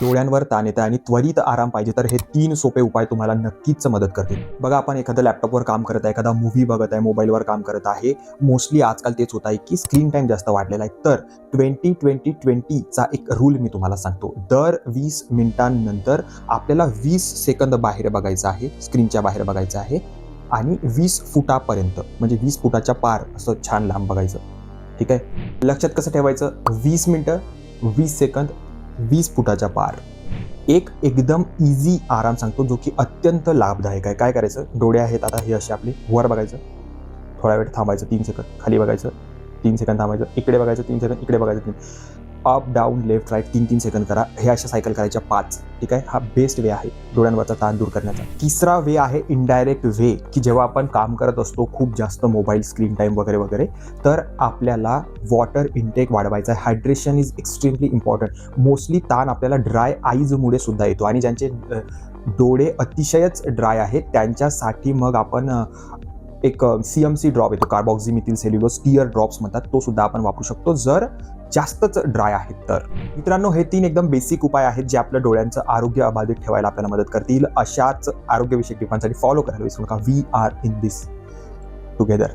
डोळ्यांवर ताण येतं आणि त्वरित आराम पाहिजे तर हे तीन सोपे उपाय तुम्हाला नक्कीच मदत करतील. बघा आपण एखादं लॅपटॉपवर काम करत आहे एखादा मूव्ही बघत आहे मोबाईलवर काम करत आहे मोस्टली आजकाल तेच होत आहे की स्क्रीन टाईम जास्त वाढलेला आहे. तर ट्वेंटी ट्वेंटी ट्वेंटीचा एक रूल मी तुम्हाला सांगतो. दर वीस मिनिटांनंतर आपल्याला वीस सेकंद बाहेर बघायचं आहे स्क्रीनच्या बाहेर बघायचं आहे आणि वीस फुटापर्यंत म्हणजे वीस फुटाच्या पार असं छान लांब बघायचं. ठीक आहे? लक्षात कसं ठेवायचं? वीस मिनटं वीस सेकंद वीस फुटाच्या पार. एक एकदम इझी आराम सांगतो जो की अत्यंत लाभदायक आहे. काय करायचं? डोळे आहेत आता हे असे आपले. वर बघायचं. थोडा वेळ थांबायचं तीन सेकंद. खाली बघायचं तीन सेकंद थांबायचं. इकडे बघायचं तीन सेकंद. इकडे बघायचं तीन. अप डाऊन लेफ्ट राईट तीन तीन सेकंद करा. हे अशा सायकल करायच्या पाच. ठीक आहे? हा बेस्ट वे आहे डोळ्यांवरचा ताण दूर करण्याचा. तिसरा वे आहे इनडायरेक्ट वे की जेव्हा आपण काम करत असतो खूप जास्त मोबाईल स्क्रीन टाईम वगैरे वगैरे तर आपल्याला वॉटर इनटेक वाढवायचा आहे. Hydration is extremely important mostly ताण आपल्याला ड्राय आईजमुळे सुद्धा येतो. आणि ज्यांचे डोळे अतिशयच ड्राय आहेत त्यांच्यासाठी मग आपण एक सी एम सी ड्रॉप येतो. कार्बॉक्झिमिथिल सेल्युलोज टीयर ड्रॉप्स म्हणतात. तो सुद्धा आपण वापरू शकतो. जर जास्तच ड्राय आहेत तर. मित्रांनो हे तीन एकदम बेसिक उपाय आहेत जे आपल्या डोळ्यांचं आरोग्य अबाधित ठेवायला आपल्याला मदत करतील. अशाच आरोग्यविषयक टिपांसाठी फॉलो करायला विसरू नका. We are in this together